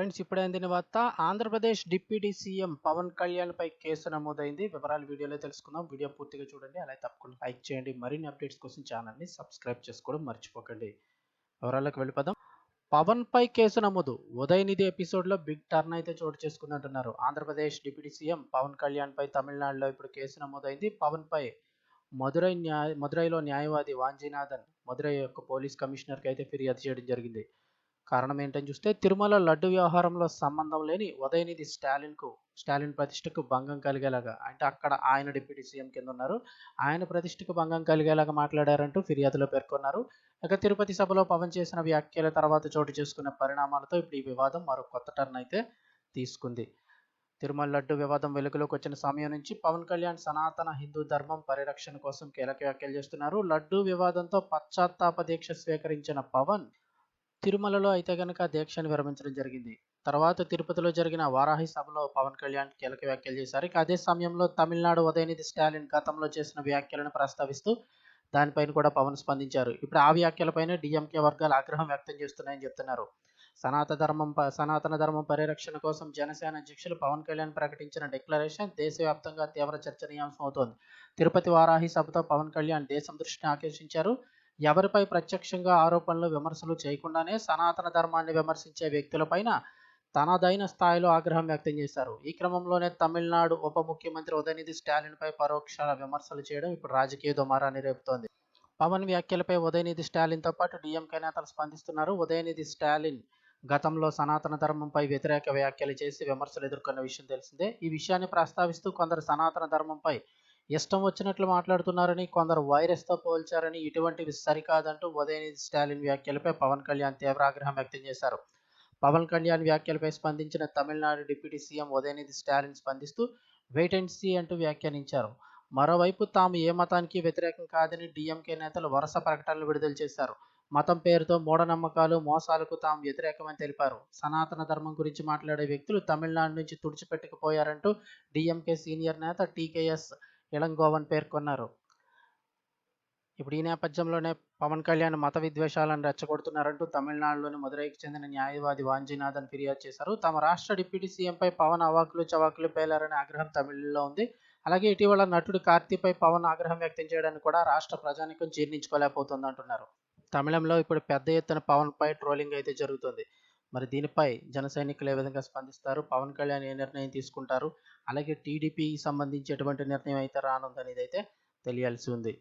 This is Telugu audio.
ఫ్రెండ్స్ ఇప్పుడైంది అందిన వార్త? ఆంధ్రప్రదేశ్ డిప్యూటీ సీఎం పవన్ కళ్యాణ్ పై కేసు నమోదైంది. వివరాలు వీడియోలో తెలుసుకుందాం. వీడియో పూర్తిగా చూడండి. అలాగే తప్పకుండా లైక్ చేయండి. మరిన్ని అప్డేట్స్ కోసం ఛానల్ని సబ్స్క్రైబ్ చేసుకోవడం మర్చిపోకండి. వివరాలకు వెళ్ళిపోదాం. పవన్ పై కేసు నమోదు. ఉదయనిధి ఎపిసోడ్లో బిగ్ టర్న్ అయితే చోటు చేసుకుందంటున్నారు. ఆంధ్రప్రదేశ్ డిప్యూటీ సీఎం పవన్ కళ్యాణ్ పై తమిళనాడులో ఇప్పుడు కేసు నమోదైంది. పవన్ పై మదురై న్యాయ మదురైలో న్యాయవాది వాంజీనాథన్ మదురై యొక్క పోలీస్ కమిషనర్కి అయితే ఫిర్యాదు చేయడం జరిగింది. కారణం ఏంటని చూస్తే తిరుమల లడ్డు వ్యవహారంలో సంబంధం లేని ఉదయనిధి స్టాలిన్కు స్టాలిన్ ప్రతిష్టకు భంగం కలిగేలాగా అంటే అక్కడ ఆయన డిప్యూటీ సీఎం కింద ఉన్నారు ఆయన ప్రతిష్టకు భంగం కలిగేలాగా మాట్లాడారంటూ ఫిర్యాదులో పేర్కొన్నారు. ఇక తిరుపతి సభలో పవన్ చేసిన వ్యాఖ్యల తర్వాత చోటు చేసుకున్న పరిణామాలతో ఇప్పుడు ఈ వివాదం మరో కొత్త టర్న్ అయితే తీసుకుంది. తిరుమల లడ్డు వివాదం వెలుగులోకి వచ్చిన సమయం నుంచి పవన్ కళ్యాణ్ సనాతన హిందూ ధర్మం పరిరక్షణ కోసం కీలక వ్యాఖ్యలు చేస్తున్నారు. లడ్డు వివాదంతో పశ్చాత్తాప దీక్ష స్వీకరించిన పవన్ తిరుమలలో అయితే గనక దీక్షను విరమించడం జరిగింది. తర్వాత తిరుపతిలో జరిగిన వారాహి సభలో పవన్ కళ్యాణ్ కీలక వ్యాఖ్యలు చేశారు. ఇక అదే సమయంలో తమిళనాడు ఉదయనిధి స్టాలిన్ గతంలో చేసిన వ్యాఖ్యలను ప్రస్తావిస్తూ దానిపైన కూడా పవన్ స్పందించారు. ఇప్పుడు ఆ వ్యాఖ్యలపైన డిఎంకే వర్గాలు ఆగ్రహం వ్యక్తం చేస్తున్నాయని చెప్తున్నారు. సనాతన ధర్మం సనాతన ధర్మం పరిరక్షణ కోసం జనసేన అధ్యక్షులు పవన్ కళ్యాణ్ ప్రకటించిన డిక్లరేషన్ దేశవ్యాప్తంగా తీవ్ర చర్చనీయాంశం అవుతోంది. తిరుపతి వారాహి సభతో పవన్ కళ్యాణ్ దేశం దృష్టిని ఆకర్షించారు. ఎవరిపై ప్రత్యక్షంగా ఆరోపణలు విమర్శలు చేయకుండానే సనాతన ధర్మాన్ని విమర్శించే వ్యక్తులపైన తనదైన స్థాయిలో ఆగ్రహం వ్యక్తం చేశారు. ఈ క్రమంలోనే తమిళనాడు ఉప ముఖ్యమంత్రి ఉదయనిధి స్టాలిన్పై పరోక్ష విమర్శలు చేయడం ఇప్పుడు రాజకీయ దుమారాన్ని రేపుతోంది. పవన్ వ్యాఖ్యలపై ఉదయనిధి స్టాలిన్తో పాటు డిఎంకే నేతలు స్పందిస్తున్నారు. ఉదయనిధి స్టాలిన్ గతంలో సనాతన ధర్మంపై వ్యతిరేక వ్యాఖ్యలు చేసి విమర్శలు ఎదుర్కొన్న విషయం తెలిసిందే. ఈ విషయాన్ని ప్రస్తావిస్తూ కొందరు సనాతన ధర్మంపై ఇష్టం వచ్చినట్లు మాట్లాడుతున్నారని కొందరు వైరస్తో పోల్చారని ఇటువంటివి సరికాదంటూ ఉదయనిధి స్టాలిన్ వ్యాఖ్యలపై పవన్ కళ్యాణ్ తీవ్ర ఆగ్రహం వ్యక్తం చేశారు. పవన్ కళ్యాణ్ వ్యాఖ్యలపై స్పందించిన తమిళనాడు డిప్యూటీ సీఎం ఉదయనిధి స్టాలిన్ స్పందిస్తూ వెయిట్ అండ్ సీ అంటూ వ్యాఖ్యానించారు. మరోవైపు తాము ఏ మతానికి వ్యతిరేకం కాదని డిఎంకే నేతలు వరుస ప్రకటనలు విడుదల చేశారు. మతం పేరుతో మూఢనమ్మకాలు మోసాలకు తాము వ్యతిరేకమని తెలిపారు. సనాతన ధర్మం గురించి మాట్లాడే వ్యక్తులు తమిళనాడు నుంచి తుడిచిపెట్టుకుపోయారంటూ డిఎంకే సీనియర్ నేత టీకేఎస్ ఇళంగోవన్ పేర్కొన్నారు ఇప్పుడు ఈ నేపథ్యంలోనే పవన్ కళ్యాణ్ మత విద్వేషాలను రెచ్చగొడుతున్నారంటూ తమిళనాడులోని మదురైకి చెందిన న్యాయవాది వాంజీనాథన్ ఫిర్యాదు చేశారు. తమ రాష్ట్ర డిప్యూటీ సీఎంపై పవన్ అవాకులు చవాకులు పేలారనే ఆగ్రహం తమిళలో ఉంది. అలాగే ఇటీవల నటుడు కార్తీపై పవన్ ఆగ్రహం వ్యక్తం చేయడానికి కూడా రాష్ట్ర ప్రజానికం జీర్ణించుకోలేకపోతుంది అంటున్నారు తమిళంలో ఇప్పుడు పెద్ద ఎత్తున పవన్ పై ట్రోలింగ్ అయితే జరుగుతుంది. మరి దీనిపై జన సైనికులు ఏ విధంగా స్పందిస్తారు? పవన్ కళ్యాణ్ ఏ నిర్ణయం తీసుకుంటారు? అలాగే టీడీపీకి సంబంధించి ఎటువంటి నిర్ణయం అయితే రానుందనేది అయితే తెలియాల్సి ఉంది.